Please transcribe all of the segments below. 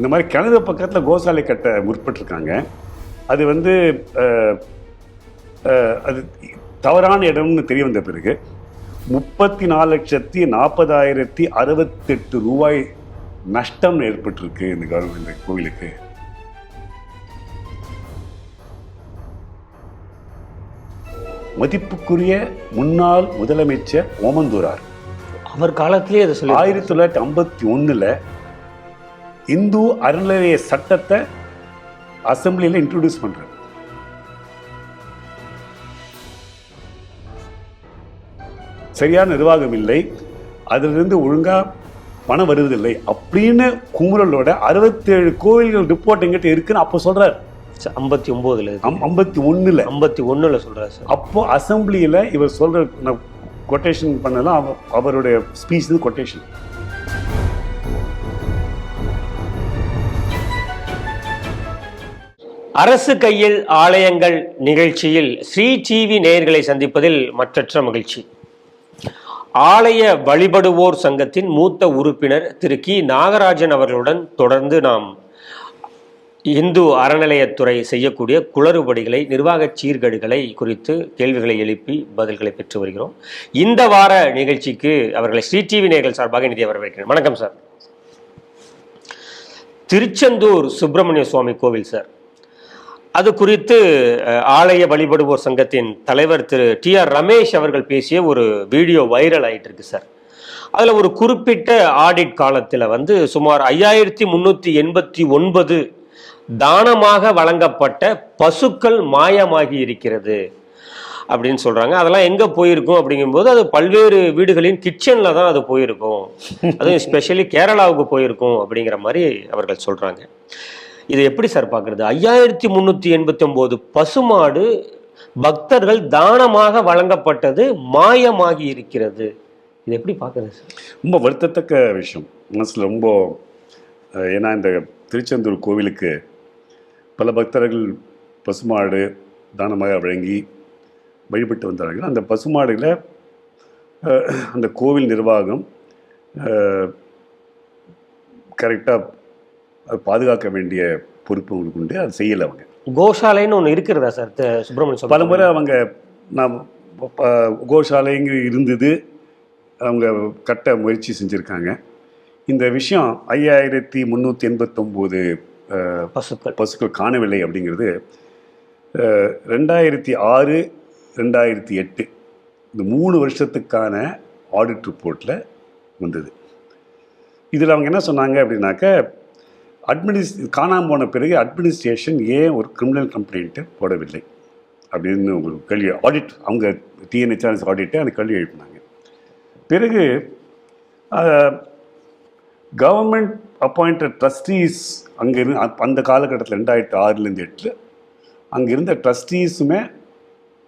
இந்த மாதிரி கிணறு பக்கத்தில் கோசாலை கட்ட முற்பட்டிருக்காங்க. அது வந்து அது தவறான இடம்னு தெரிய வந்த பிறகு முப்பத்தி நாலு லட்சத்தி நாற்பதாயிரத்தி அறுபத்தெட்டு ரூபாய் நஷ்டம் ஏற்பட்டிருக்கு இந்த கவர்மெண்ட் இந்த கோவிலுக்கு. மதிப்புக்குரிய முன்னாள் முதலமைச்சர் ஓமந்தூரார். அவர் சொல்லி ஆயிரத்தி தொள்ளாயிரத்தி ஐம்பத்தி ஒண்ணுல இந்து அறநிலைய சட்டத்தை அசம்பிளியில் இன்ட்ரோடியூஸ் பண்றாரு சரியான நிர்வாகம் இல்லை அதிலிருந்து ஒழுங்கா பணம் வருவதில்லை அப்படின்னு குமுறலோட அறுபத்தேழு கோயில்கள் ரிப்போர்ட் எங்கிட்ட இருக்குன்னு அப்போ சொல்றாரு. ஐம்பத்தி ஒன்பதுல ஐம்பத்தி ஒண்ணுல ஐம்பத்தி ஒண்ணுல சொல்றாரு சார். அப்போ அசம்பிளியில் இவர் சொல்ற நான் கொட்டேஷன் பண்ணலாம் அவ- அவருடைய ஸ்பீச் கொட்டேஷன் அரசு கையில் ஆலயங்கள் நிகழ்ச்சியில் ஸ்ரீ டிவி நேயர்களை சந்திப்பதில் மற்றற்ற மகிழ்ச்சி. ஆலய வழிபடுவோர் சங்கத்தின் மூத்த உறுப்பினர் திரு கி. நாகராஜன் அவர்களுடன் தொடர்ந்து நாம் இந்து அறநிலையத்துறை செய்யக்கூடிய குளறுபடிகளை நிர்வாக சீர்கேடுகளை குறித்து கேள்விகளை எழுப்பி பதில்களை பெற்று வருகிறோம். இந்த வார நிகழ்ச்சிக்கு அவர்களை ஸ்ரீ டிவி நேயர்கள் சார்பாக நிதி வரவேற்கிறேன். வணக்கம் சார். திருச்செந்தூர் சுப்பிரமணிய சுவாமி கோவில் சார். அது குறித்து ஆலய வழிபடுவோர் சங்கத்தின் தலைவர் திரு டி ஆர் ரமேஷ் அவர்கள் பேசிய ஒரு வீடியோ வைரல் ஆயிட்டு இருக்கு சார். அதில் ஒரு குறிப்பிட்ட ஆடிட் காலத்தில் வந்து சுமார் ஐயாயிரத்தி முந்நூற்றி எண்பத்தி ஒன்பது தானமாக வழங்கப்பட்ட பசுக்கள் மாயமாகி இருக்கிறது அப்படின்னு சொல்றாங்க. அதெல்லாம் எங்க போயிருக்கும் அப்படிங்கும்போது அது பல்வேறு வீடுகளின் கிச்சன்ல தான் அது போயிருக்கும். அதுவும் ஸ்பெஷலி கேரளாவுக்கு போயிருக்கும் அப்படிங்கிற மாதிரி அவர்கள் சொல்றாங்க. இதை எப்படி சார் பார்க்கறது? ஐயாயிரத்தி முந்நூற்றி எண்பத்தி ஒன்பது பசுமாடு பக்தர்கள் தானமாக வழங்கப்பட்டது மாயமாகி இருக்கிறது. இது எப்படி பார்க்கறது சார்? ரொம்ப வருத்தத்தக்க விஷயம். மனசில் ரொம்ப ஏன்னா இந்த திருச்செந்தூர் கோவிலுக்கு பல பக்தர்கள் பசுமாடு தானமாக வழங்கி வழிபட்டு வந்தார்கள். அந்த பசுமாடுகளை அந்த கோவில் நிர்வாகம் கரெக்டாக பாதுகாக்க வேண்டிய பொறுப்பு அவங்களுக்கு உண்டு. அது செய்யலை அவங்க. கோஷாலைன்னு ஒன்று இருக்கிறதா சார்? த- சுப்பிரமணிய சுவாமி பல முறை அவங்க நான் கோஷாலைங்க இருந்தது. அவங்க கட்ட முயற்சி செஞ்சுருக்காங்க. இந்த விஷயம் ஐயாயிரத்தி முந்நூற்றி எண்பத்தொம்போது பசுக்கள். பசுக்கள் காணவில்லை அப்படிங்கிறது ரெண்டாயிரத்தி ஆறு ரெண்டாயிரத்தி எட்டு இந்த மூணு வருஷத்துக்கான ஆடிட் ரிப்போர்ட்டில் வந்தது. இதில் அவங்க என்ன சொன்னாங்க அப்படின்னாக்க அட்மினிஸ் காணாமல் போன பிறகு அட்மினிஸ்ட்ரேஷன் ஏன் ஒரு கிரிமினல் கம்ப்ளைண்ட்டு போடவில்லை? அப்படின்னு உங்களுக்கு கேள்வி ஆடிட் அவங்க டிஎன்ஹெச்ஆர்எஸ் ஆடிட்டை அந்த கேள்வி எழுப்பினாங்க. பிறகு கவர்மெண்ட் அப்பாயிண்டட் ட்ரஸ்டீஸ் அங்கே இருந்து அப்- அந்த காலகட்டத்தில் ரெண்டாயிரத்தி ஆறுலேருந்து எட்டில் அங்கே இருந்த ட்ரஸ்டீஸுமே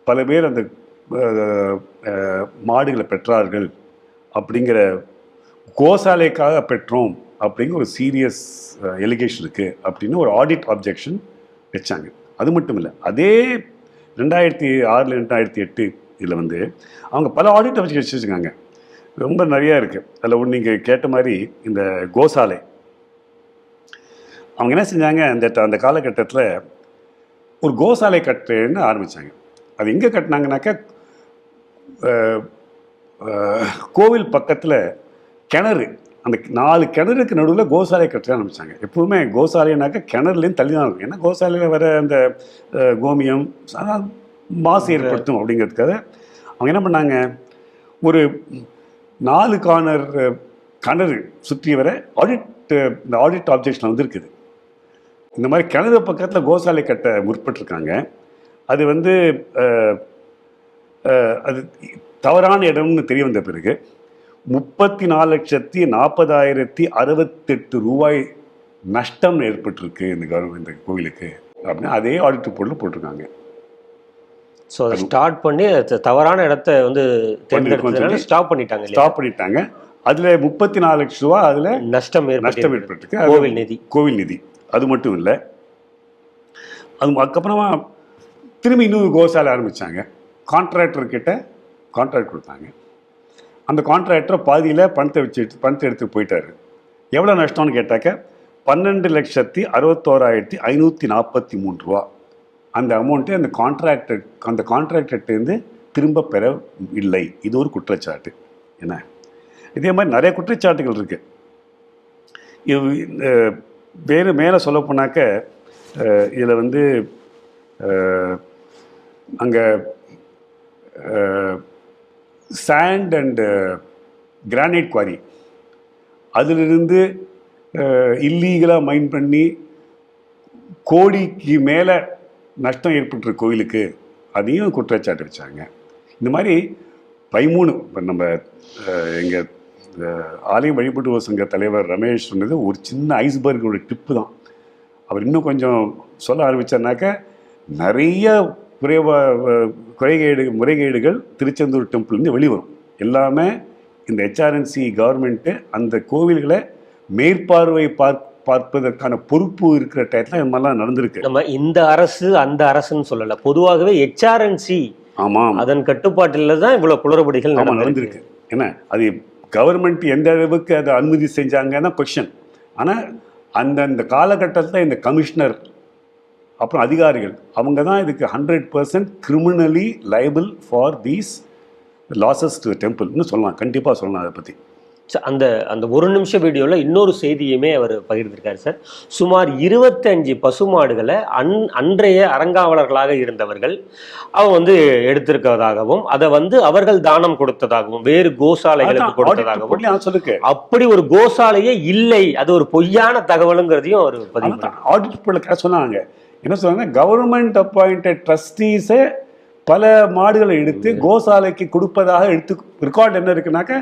பல பேர் அந்த மாடுகளை பெற்றார்கள் அப்படிங்கிற கோசாலைக்காக பெற்றோம் அப்படிங்கிற ஒரு சீரியஸ் எலிகேஷன் இருக்குது அப்படின்னு ஒரு ஆடிட் ஆப்ஜெக்ஷன் வச்சாங்க. அது மட்டும் இல்லை அதே ரெண்டாயிரத்தி ஆறில் ரெண்டாயிரத்தி எட்டு இதில் வந்து அவங்க பல ஆடிட் ஆப்ஜெக்ட் வச்சுருக்காங்க. ரொம்ப நிறையா இருக்குது அதில் ஒன்று நீங்கள் கேட்ட மாதிரி இந்த கோசாலை. அவங்க என்ன செஞ்சாங்க? அந்த அந்த காலகட்டத்தில் ஒரு கோசாலை கட்டுன்னு ஆரம்பித்தாங்க அது எங்கே கட்டினாங்கனாக்கா கோவில் பக்கத்தில் கிணறு அந்த நாலு கிணறுக்கு நடுவில் கோசாலை கட்ட ஆரம்பித்தாங்க எப்பவுமே கோசாலைனாக்கா கிணறுலேருந்து தள்ளி தான் இருக்கும். ஏன்னா கோசாலையில் வர அந்த கோமியம் மாசு ஏற்படுத்தும் அப்படிங்கிறதுக்காக அவங்க என்ன பண்ணாங்க? ஒரு நாலு கார்னர் கிணறு சுற்றி வர ஆடிட் இந்த ஆடிட் ஆப்ஜெக்ஷன் வந்திருக்குது. இந்த மாதிரி கிணறு பக்கத்தில் கோசாலை கட்ட முற்பட்டிருக்காங்க. அது வந்து அது தவறான இடம்னு தெரிய வந்த பிறகு முப்பத்தி நாலு லட்சத்தி நாற்பதாயிரத்தி அறுபத்தெட்டு ரூபாய் நஷ்டம் ஏற்பட்டிருக்கு இந்த கவர்மெண்ட் இந்த கோவிலுக்கு. அப்படின்னு அதே ஆடிட் ரிப்போர்ட்டில் போட்டிருக்காங்க. ஸோ அதை ஸ்டார்ட் பண்ணி தவறான இடத்த வந்து தேர்ந்தெடுத்ததுனால ஸ்டாப் பண்ணிட்டாங்க ஸ்டாப் பண்ணிட்டாங்க. அதில் முப்பத்தி நாலு லட்ச ரூபா அதில் நஷ்டம் நஷ்டம் ஏற்பட்டு ஏற்பட்டிருக்கு. கோவில் நிதி. கோவில் நிதி. அது மட்டும் இல்லை. அது அதுக்கப்புறமா திரும்பி இன்னொரு கோசாலை ஆரம்பித்தாங்க கான்ட்ராக்டர் கிட்ட கான்ட்ராக்ட் கொடுத்தாங்க. அந்த கான்ட்ராக்டர் பாதியில் பணத்தை வச்சு பணத்தை எடுத்து போயிட்டாரு. எவ்வளோ நஷ்டம்னு கேட்டாக்க பன்னெண்டு லட்சத்தி அறுபத்தோராயிரத்தி ஐநூற்றி நாற்பத்தி மூணு ரூபா. அந்த அமௌண்ட்டை அந்த கான்ட்ராக்டர் அந்த கான்ட்ராக்டர்கிட்டேருந்து திரும்ப பெற இல்லை. இது ஒரு குற்றச்சாட்டு. என்ன? இதே மாதிரி நிறைய குற்றச்சாட்டுகள் இருக்குது வேறு மேலே சொல்ல போனாக்க இதில் வந்து அங்கே சாண்ட் அண்டு கிரானைட் குவாரி அதிலிருந்து uh, இல்லீகலாக மைன் பண்ணி கோடிக்கு மேலே நஷ்டம் ஏற்பட்டுரு கோயிலுக்கு அதையும் குற்றச்சாட்டு வச்சாங்க. இந்த மாதிரி பதிமூணு இப்போ நம்ம எங்கள் ஆலயம் வழிபட்டு சங்க தலைவர் ரமேஷ் சொன்னது ஒரு சின்ன ஐஸ்பர்கோட டிப்பு தான். அவர் இன்னும் கொஞ்சம் சொல்ல ஆரம்பிச்சாருனாக்க நிறைய குறைவா குறைகேடு முறைகேடுகள் திருச்செந்தூர் டெம்பிள்லேருந்து வெளிவரும். எல்லாமே இந்த ஹெச்ஆர்என்சி கவர்மெண்ட்டு அந்த கோவில்களை மேற்பார்வை பார்க் பார்ப்பதற்கான பொறுப்பு இருக்கிற டயத்தில் இது மாதிரிலாம் நடந்திருக்கு. நம்ம இந்த அரசு அந்த அரசுன்னு சொல்லல. பொதுவாகவே ஹெச்ஆர்என்சி ஆமாம் அதன் கட்டுப்பாட்டில் தான் இவ்வளவு குளறுபடிகள் நடந்திருக்கு. நடந்திருக்கு. என்ன? அது கவர்மெண்ட் எந்த அளவுக்கு அதை அனுமதி செஞ்சாங்கன்னா கொஷன் ஆனால் அந்தந்த காலகட்டத்தில் இந்த கமிஷனர் அப்புறம் அதிகாரிகள். அவங்க தான் இதுக்கு hundred percent criminally liable for these losses to டெம்பிள்னு சொல்லலாம் கண்டிப்பாக சொல்லலாம் அதை பற்றி ச- அந்த அந்த ஒரு நிமிஷ வீடியோல இன்னொரு செய்தியுமே அவர் பகிர்ந்திருக்காரு சார். சுமார் இருபத்தஞ்சு பசுமாடுகளை அன் அன்றைய அறங்காவலர்களாக இருந்தவர்கள் அவன் வந்து எடுத்திருக்கிறதாகவும் அதை வந்து அவர்கள் தானம் கொடுத்ததாகவும் வேறு கோசாலைகளுக்கு கொடுத்ததாகவும் அப்படி ஒரு கோசாலையே இல்லை. அது ஒரு பொய்யான தகவலுங்கிறதையும் அவர் பதிவு. ஆடிட் பண்ண சொன்னாங்க. என்ன சொன்னாங்க கவர்மெண்ட் அப்பாயிண்டட் ட்ரஸ்டீஸே பல மாடுகளை எடுத்து கோசாலைக்கு கொடுப்பதாக எடுத்து ரெக்கார்ட் என்ன இருக்குனாக்க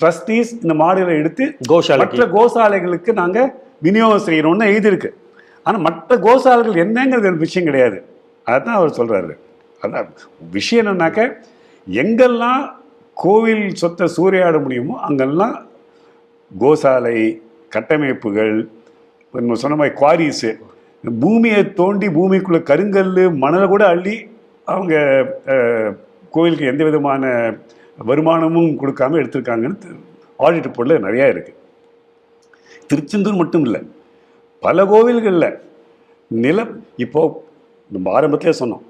ட்ரஸ்டீஸ் இந்த மாடுகளை எடுத்து கோசாலைக்கு. மற்ற கோசாலைகளுக்கு நாங்க விநியோகம் செய்யறோம்னு எழுதியிருக்கு. ஆனா மற்ற கோசாலைகள் என்னங்கிறது விஷயம் கிடையாது. அதான் அவர் சொல்றாரு. அதான் விஷயம் என்னன்னாக்க எங்கெல்லாம் கோவில் சொத்தை சூறையாட முடியுமோ அங்கெல்லாம் கோசாலை கட்டமைப்புகள் நம்ம சொன்ன மாதிரி குவாரிஸு பூமியை தோண்டி பூமிக்குள்ள கருங்கல் மணலை கூட அள்ளி அவங்க கோயிலுக்கு எந்த விதமான வருமானமும் கொடுக்காம எடுத்திருக்காங்கன்னு ஆடிட் ரிப்போர்ட்டில் நிறையா இருக்குது திருச்செந்தூர் மட்டும் இல்லை பல கோவில்களில் நிலம் இப்போ நம்ம ஆரம்பத்திலே சொன்னோம்.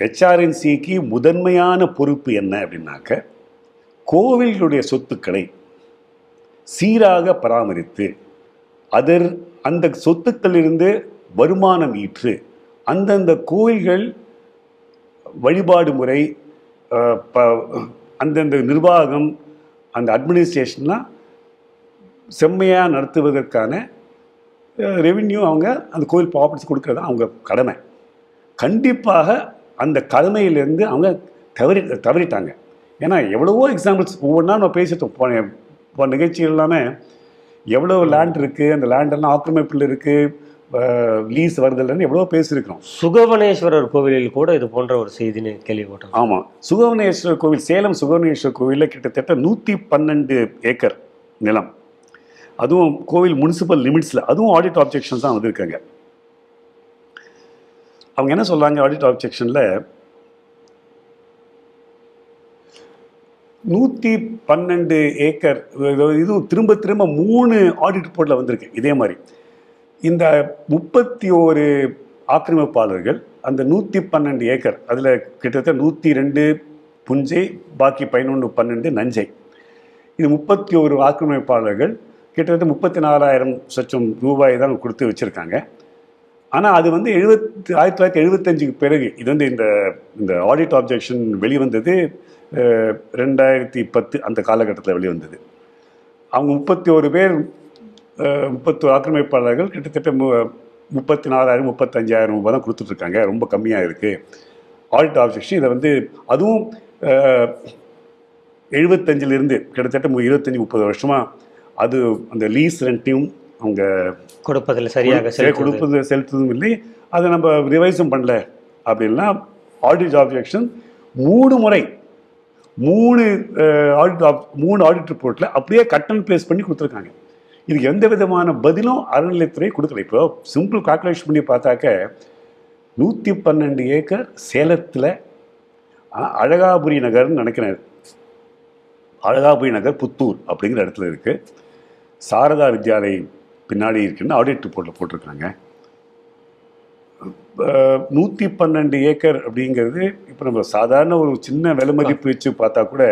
ஹெச்ஆர்என்சிக்கு முதன்மையான பொறுப்பு என்ன அப்படின்னாக்க கோவில்களுடைய சொத்துக்களை சீராக பராமரித்து அதர் அந்த சொத்துக்களிலிருந்து வருமானம் ஈற்று. அந்தந்த கோயில்கள் வழிபாடு முறை ப- அந்தந்த நிர்வாகம் அந்த அட்மினிஸ்ட்ரேஷன்லாம் செம்மையாக நடத்துவதற்கான ரெவின்யூ அவங்க அந்த கோயில் ப்ராப்பர்ட்டிஸ் கொடுக்கறது அவங்க கடமை. கண்டிப்பாக அந்த கடமையிலேருந்து அவங்க தவறி தவறிட்டாங்க. ஏன்னா எவ்வளவோ எக்ஸாம்பிள்ஸ் ஒவ்வொன்றா நம்ம பேசிட்டோம். போன போன நிகழ்ச்சிகள் எல்லாமே எவ்வளோ லேண்ட் இருக்குது அந்த லேண்டெல்லாம் ஆக்கிரமிப்பில் இருக்குது லீஸ் வருதல்னு எவ்வளோ பேசியிருக்கிறோம். சுகவனேஸ்வரர் கோவிலில் கூட இது போன்ற ஒரு செய்தின்னு கேள்விப்பட்டோம் ஆமாம் சுகவனேஸ்வரர் கோவில் சேலம் சுகவனேஸ்வரர் கோவிலில் கிட்டத்தட்ட நூற்றி பன்னெண்டு ஏக்கர் நிலம். அதுவும் கோவில் முனிசிபல் லிமிட்ஸில் அதுவும் ஆடிட் ஆப்ஜெக்ஷன்ஸ் தான் வந்திருக்காங்க. அவங்க என்ன சொல்றாங்க ஆடிட் ஆப்ஜெக்ஷனில் நூற்றி பன்னெண்டு ஏக்கர் இது- இதுவும் திரும்ப திரும்ப மூணு ஆடிட் ரிப்போர்ட்டில் வந்திருக்கு இதே மாதிரி. இந்த முப்பத்தி ஓரு ஆக்கிரமிப்பாளர்கள் அந்த நூற்றி பன்னெண்டு ஏக்கர் அதில் கிட்டத்தட்ட நூற்றி ரெண்டு புஞ்சை பாக்கி பதினொன்று பன்னெண்டு நஞ்சை. இது முப்பத்தி ஒரு ஆக்கிரமிப்பாளர்கள் கிட்டத்தட்ட முப்பத்தி நாலாயிரம் சச்சம் ரூபாய் தான் கொடுத்து வச்சுருக்காங்க. ஆனால் அது வந்து எழுபத்தி ஆயிரத்தி தொள்ளாயிரத்தி எழுபத்தஞ்சுக்கு பிறகு இது வந்து இந்த இந்த ஆடிட் ஆப்ஜெக்ஷன் வெளிவந்தது ரெண்டாயிரத்தி பத்து அந்த காலகட்டத்தில் வெளிவந்தது. அவங்க முப்பத்தி ஒரு பேர் முப்பத்தொரு ஆக்கிரமிப்பாளர்கள் கிட்டத்தட்ட மு முப்பத்தி நாலாயிரம் முப்பத்தஞ்சாயிரம் ரூபாய் தான் கொடுத்துட்ருக்காங்க. ரொம்ப கம்மியாக இருக்குது ஆடிட் ஆப்ஜெக்ஷன் இதை வந்து அதுவும் எழுபத்தஞ்சிலிருந்து கிட்டத்தட்ட மு- இருபத்தஞ்சி முப்பது வருஷமாக அது அந்த லீஸ் ரெண்ட்டையும் அவங்க கொடுப்பதில் சரியாக. கொடுப்பது செலுத்துவதும் இல்லை. அதை நம்ம ரிவைஸும் பண்ணல அப்படின்னா ஆடிட் ஆப்ஜெக்ஷன் மூணு முறை மூணு ஆடிட் மூணு ஆடிட் ரிப்போர்ட்டில் அப்படியே கட் அண்ட் பேஸ்ட் பண்ணி கொடுத்துருக்காங்க. இதுக்கு எந்த விதமான பதிலும் அறநிலையத்துறை கொடுக்கல. இப்போ சிம்பிள் கால்குலேஷன் பண்ணி பார்த்தாக்க நூற்றி பன்னெண்டு ஏக்கர் சேலத்தில் அழகாபுரி நகர்னு நினைக்கிறேன் அழகாபுரி நகர் புத்தூர் அப்படிங்கிற இடத்துல இருக்குது சாரதா வித்யாலய் பின்னாடி இருக்குன்னு ஆடிட் ரிப்போர்ட்டில் போட்டிருக்காங்க நூற்றி பன்னெண்டு ஏக்கர் அப்படிங்கிறது இப்போ நம்ம சாதாரண ஒரு சின்ன விலை மதிப்பு வச்சு பார்த்தா கூட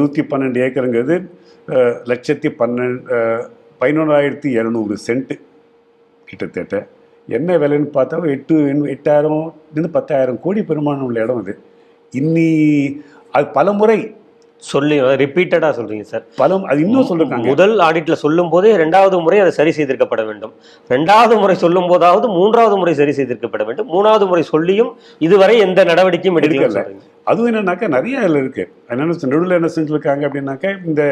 நூற்றி பன்னெண்டு ஏக்கருங்கிறது லட்சத்தி பன்னெண்டு பதினொன்றாயிரத்தி இரநூறு சென்ட்டு கிட்டத்தட்ட. என்ன விலைன்னு பார்த்தா எட்டு எட்டாயிரம் இருந்து பத்தாயிரம் கோடி பெருமானம் உள்ள இடம் அது. இன்னி அது பல முறை சொல்லி ரிப்பீட்டடா சொல்றீங்க சார் பல அது இன்னும் சொல்லிருக்காங்க. முதல் ஆடிட்ல சொல்லும் போதே இரண்டாவது முறை அதை சரி செய்திருக்கப்பட வேண்டும். இரண்டாவது முறை சொல்லும் போதாவது மூன்றாவது முறை சரி செய்திருக்கப்பட வேண்டும். மூணாவது முறை சொல்லியும் இதுவரை எந்த நடவடிக்கையும் எடுக்கல அதுவும் என்னன்னாக்கா நிறைய அதில் இருக்குது என்னென்ன நடுவில் என்ன செஞ்சுருக்காங்க அப்படின்னாக்கா இந்த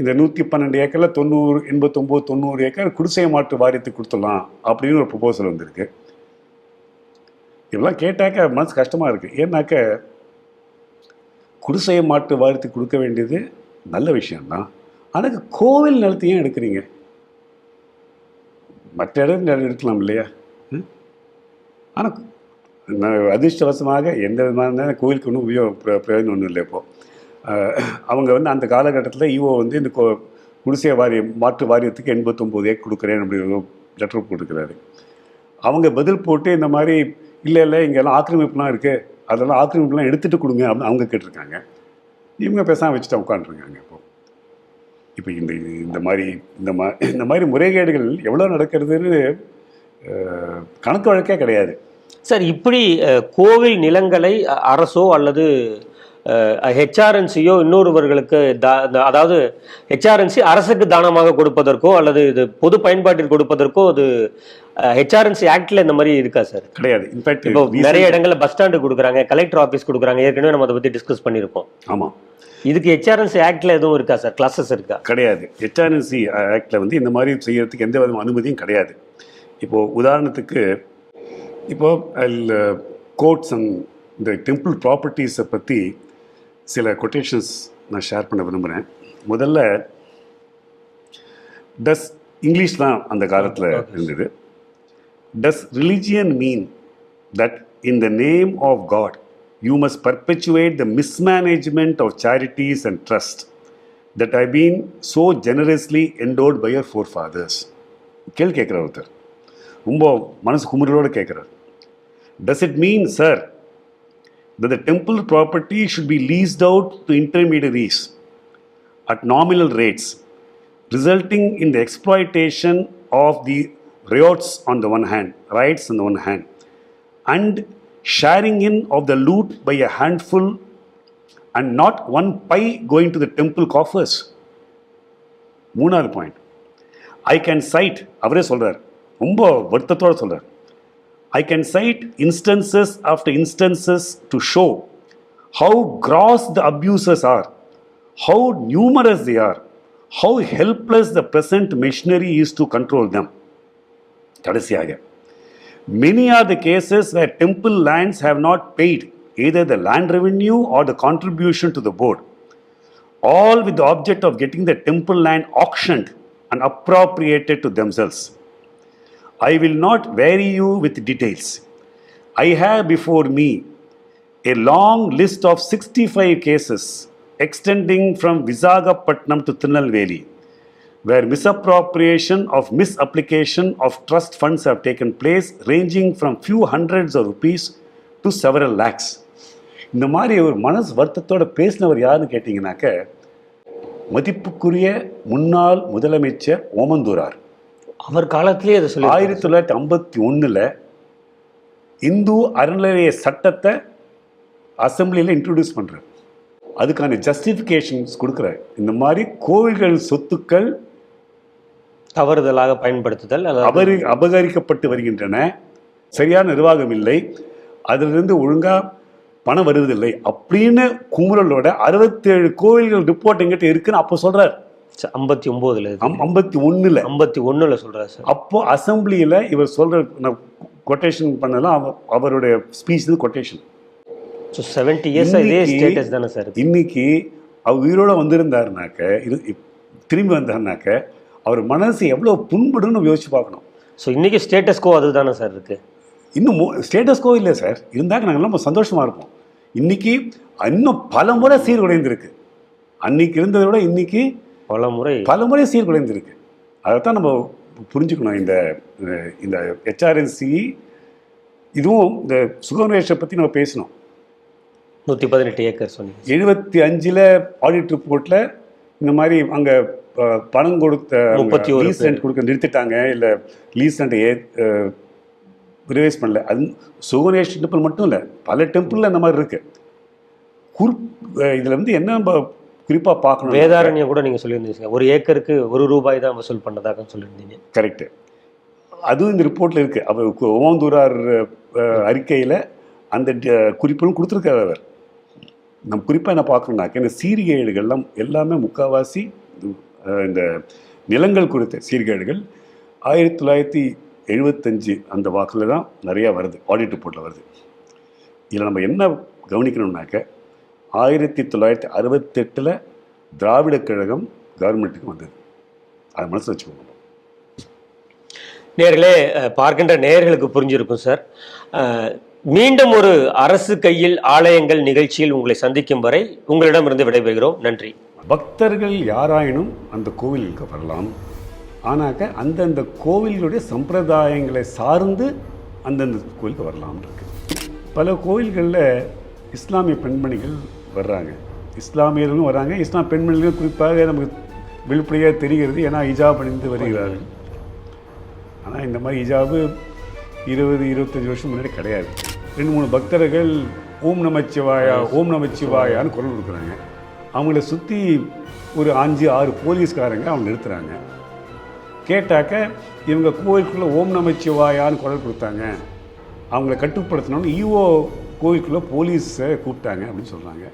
இந்த நூற்றி பன்னெண்டு ஏக்கரில் தொண்ணூறு எண்பத்தொம்போது தொண்ணூறு ஏக்கர் குடிசை மாற்று வாரியத்துக்கு கொடுத்துடலாம் அப்படின்னு ஒரு ப்ரொபோசல் வந்திருக்கு. இதெல்லாம் கேட்டாக்க மனசு கஷ்டமாக இருக்குது ஏன்னாக்க குடிசை மாட்டு வாழ்த்து கொடுக்க வேண்டியது நல்ல விஷயம்தான். ஆனால் கோவில் நிலத்தையும் எடுக்கிறீங்க? மற்ற இடம் நிலம் எடுக்கலாம் இல்லையா? ஆனால் அதிர்ஷ்டவசமாக எந்த விதமான கோவிலுக்கு ஒன்றும் உபயோக பிரயோஜனம் ஒன்றும் இல்லை இப்போது அவங்க வந்து அந்த காலகட்டத்தில் ஈவோ வந்து இந்த கோ குடிசை வாரியம் மாற்று வாரியத்துக்கு எண்பத்தொம்போது ஏக் கொடுக்குறேன் அப்படி லெட்டர் போட்டுக்கிறாரு அவங்க பதில் போட்டு இந்த மாதிரி இல்லை இல்லை இங்கெல்லாம் ஆக்கிரமிப்புலாம் இருக்குது அதெல்லாம் ஆக்கிரமிப்புலாம் எடுத்துகிட்டு கொடுங்க அப்படின்னு அவங்க கேட்டிருக்காங்க. இவங்க பேசாமல் வச்சுட்டு உட்காந்துருக்காங்க இப்போ. இப்போ இந்த இந்த மாதிரி இந்த மா இந்த மாதிரி முறைகேடுகள் எவ்வளோ நடக்கிறதுன்னு கணக்கு வழக்கே கிடையாது. சார் இப்படி கோவில் நிலங்களை அரசோ அல்லது ஹெச்ஆர்என்சியோ இன்னொருவர்களுக்கு தா- அதாவது ஹெச்ஆர்என்சி அரசுக்கு தானமாக கொடுப்பதற்கோ அல்லது இது பொது பயன்பாட்டில் கொடுப்பதற்கோ அது ஹெச்ஆர்என்சி ஆக்ட்ல இந்த மாதிரி இருக்கா சார்? கிடையாது. இன்ஃபேக்ட் இப்போ நிறைய இடங்கள்ல பஸ் ஸ்டாண்டு கொடுக்குறாங்க கலெக்டர் ஆஃபீஸ் கொடுக்குறாங்க ஏற்கனவே நம்ம அதை பத்தி டிஸ்கஸ் பண்ணியிருக்கோம். ஆமாம் இதுக்கு ஹெச்ஆர்என்சி ஆக்ட்ல எதுவும் இருக்கா சார்? கிளாஸஸ் இருக்கா? கிடையாது. ஹெச்ஆர்என்சி ஆக்டில் வந்து இந்த மாதிரி செய்யறதுக்கு எந்த விதமான அனுமதியும் கிடையாது. இப்போது உதாரணத்துக்கு இப்போது கோட்ஸ் அண்ட் இந்த டெம்பிள் ப்ராப்பர்ட்டிஸை பற்றி சில கொட்டேஷன்ஸ் நான் ஷேர் பண்ண விரும்புகிறேன் முதல்ல டஸ் இங்கிலீஷ் தான் அந்த காலத்தில் இருந்தது. Does religion mean that in the name of God you must perpetuate the mismanagement of charities and trust that I've been so generously endowed by your forefathers. கேள்வி கேட்குறார் ஒருத்தர். ரொம்ப மனசு குமுறலோடு கேட்குறார். Does it mean sir that the temple property should be leased out to intermediaries at nominal rates, resulting in the exploitation of the riots on the one hand, rights on the one hand, and sharing in of the loot by a handful and not one pie going to the temple coffers. மூணாவது point I can cite அவரே சொல்றார் ரொம்ப வருத்தத்தோட சொல்றார் I can cite instances after instances to show how gross the abuses are how numerous they are how helpless the present machinery is to control them கடைசியாக Many are the cases where temple lands have not paid either the land revenue or the contribution to the board, all with the object of getting the temple land auctioned and appropriated to themselves. I will not weary you with details. I have before me a long list of 65 cases extending from Visagapatnam to Tirunelveli where misappropriation of misapplication of trust funds have taken place ranging from few hundreds of rupees to several lakhs இந்த மாதிரி ஒரு மனசு வருத்தத்தோட பேசினவர் யாருன்னு கேட்டிங்கனாக்க மதிப்புக்குரிய முன்னாள் முதலமைச்சர் ஓமந்தூரார் அவர் காலத்திலேயே அதை சொல்லி ஆயிரத்தி தொள்ளாயிரத்தி ஐம்பத்தி ஒன்றில் இந்து அறநிலைய சட்டத்தை அசெம்பிளியில் இன்ட்ரடியூஸ் பண்ணுறார் அதுக்கான ஜஸ்டிஃபிகேஷன்ஸ் கொடுக்குறார். இந்த மாதிரி கோவில்கள் சொத்துக்கள் தவறுதலாக பயன்படுத்துதல் அபரி அபகரிக்கப்பட்டு வருகின்றன. சரியான நிர்வாகம் இல்லை. அதிலிருந்து ஒழுங்கா பணம் வருவதில்லை. அப்படின்னு குமுறலோட அறுபத்தேழு கோவில்கள் ரிப்போர்ட் எங்கிட்ட இருக்குன்னு அப்போ சொல்றார். ஐம்பத்தி ஒன்பதுல இது. ஐம்பத்தி ஒண்ணுல ஐம்பத்தி ஒண்ணுல சொல்றாரு சார். அப்போ அசெம்பிளியில் இவர் சொல்ற நான் கொட்டேஷன் பண்ணலாம் அவ- அவருடைய speech quotation so seventy years இதே ஸ்டேட்டஸ் தானே சார் இன்னைக்கு அவர் உயிரோட வந்திருந்தாருனாக்க இது திரும்பி வந்தாருனாக்க அவர் மனசு எவ்வளோ புண்படுன்னு யோசிச்சு பார்க்கணும். ஸோ இன்னைக்கு ஸ்டேட்டஸ்கோ அதுதானே சார் இருக்கு. இன்னும் ஸ்டேட்டஸ்கோ இல்லை சார். இருந்தாக்க நாங்கள் ரொம்ப சந்தோஷமாக இருப்போம். இன்னைக்கு இன்னும் பல முறை சீர்குலைந்திருக்கு. அன்னைக்கு இருந்ததை விட இன்னைக்கு பல முறை பல முறை சீர்குலைந்திருக்கு. அதைத்தான் நம்ம புரிஞ்சுக்கணும். இந்த இந்த ஹெச்ஆர்என்சி இதுவும் இந்த சுகர்நேஷை பற்றி நம்ம பேசணும். நூற்றி பதினெட்டு ஏக்கர் சொன்னீங்க. எழுபத்தி அஞ்சில் ஆடிட் ரிப்போர்ட்டில் இந்த மாதிரி அங்கே பணம் கொடுத்த முப்பத்தி ஒரு ரெண்ட் கொடுக்க நிறுத்திட்டாங்க. இல்லை லீஸ் ரெண்ட் ஏ ரிவைஸ் பண்ணல. அது சுகநேஷ் டெம்பிள் மட்டும் இல்லை பல டெம்பிளில் அந்த மாதிரி இருக்கு. குறி இதில் வந்து என்ன நம்ம குறிப்பாக பார்க்கணும் வேதாரண்யம் கூட நீங்கள் சொல்லியிருந்தீங்க. ஒரு ஏக்கருக்கு ஒரு ரூபாய் தான் வசூல் பண்ணதாக சொல்லியிருந்தீங்க. கரெக்டு அதுவும் இந்த ரிப்போர்ட்டில் இருக்குது அவர் ஓமந்தூரார் அறிக்கையில் அந்த குறிப்புகளும் கொடுத்துருக்காரு அவர். நம்ம குறிப்பாக என்ன பார்க்கணும்னாக்க இந்த சீர்கேடுகள்லாம் எல்லாமே முக்கால்வாசி இந்த நிலங்கள் குறித்த சீர்கேடுகள் ஆயிரத்தி தொள்ளாயிரத்தி எழுபத்தஞ்சு அந்த வாக்கில் தான் நிறையா வருது. ஆடிட் ரிப்போர்ட்டில் வருது. இதில் நம்ம என்ன கவனிக்கணும்னாக்க ஆயிரத்தி தொள்ளாயிரத்தி அறுபத்தெட்டில் திராவிடக் கழகம் கவர்மெண்ட்டுக்கு வந்தது. அதை மனசில் வச்சுக்கோங்க. நேர்களே பார்க்கின்ற நேயர்களுக்கு புரிஞ்சிருக்கும் சார். மீண்டும் ஒரு அரசு கையில் ஆலயங்கள் நிகழ்ச்சியில் உங்களை சந்திக்கும் வரை உங்களிடமிருந்து விடைபெறுகிறோம். நன்றி. பக்தர்கள் யாராயினும் அந்த கோவிலுக்கு வரலாம். ஆனாக்க அந்தந்த கோவில்களுடைய சம்பிரதாயங்களை சார்ந்து அந்தந்த கோவிலுக்கு வரலாம் இருக்கு. பல கோவில்களில் இஸ்லாமிய பெண்மணிகள் வர்றாங்க. இஸ்லாமியர்களும் வராங்க இஸ்லாம் பெண்மணிகளும் குறிப்பாக நமக்கு வெளிப்படையாக தெரிகிறது. ஏன்னா ஹிஜாப் அணிந்து வருகிறார்கள். ஆனால் இந்த மாதிரி ஹிஜாபு இருபது இருபத்தஞ்சி வருஷம் முன்னாடி கிடையாது. ரெண்டு மூணு பக்தர்கள் ஓம் நமச்சிவாயா ஓம் நமச்சிவாயான்னு குரல் கொடுக்குறாங்க. அவங்கள சுற்றி ஒரு அஞ்சு ஆறு போலீஸ்காரங்க அவங்க நிறுத்துகிறாங்க கேட்டாக்க இவங்க கோவிலுக்குள்ளே ஓம் நமச்சிவாயான்னு குரல் கொடுத்தாங்க. அவங்கள கட்டுப்படுத்தணும்னு ஈஓ கோவிலுக்குள்ளே போலீஸை கூப்பிட்டாங்க அப்படின்னு சொல்கிறாங்க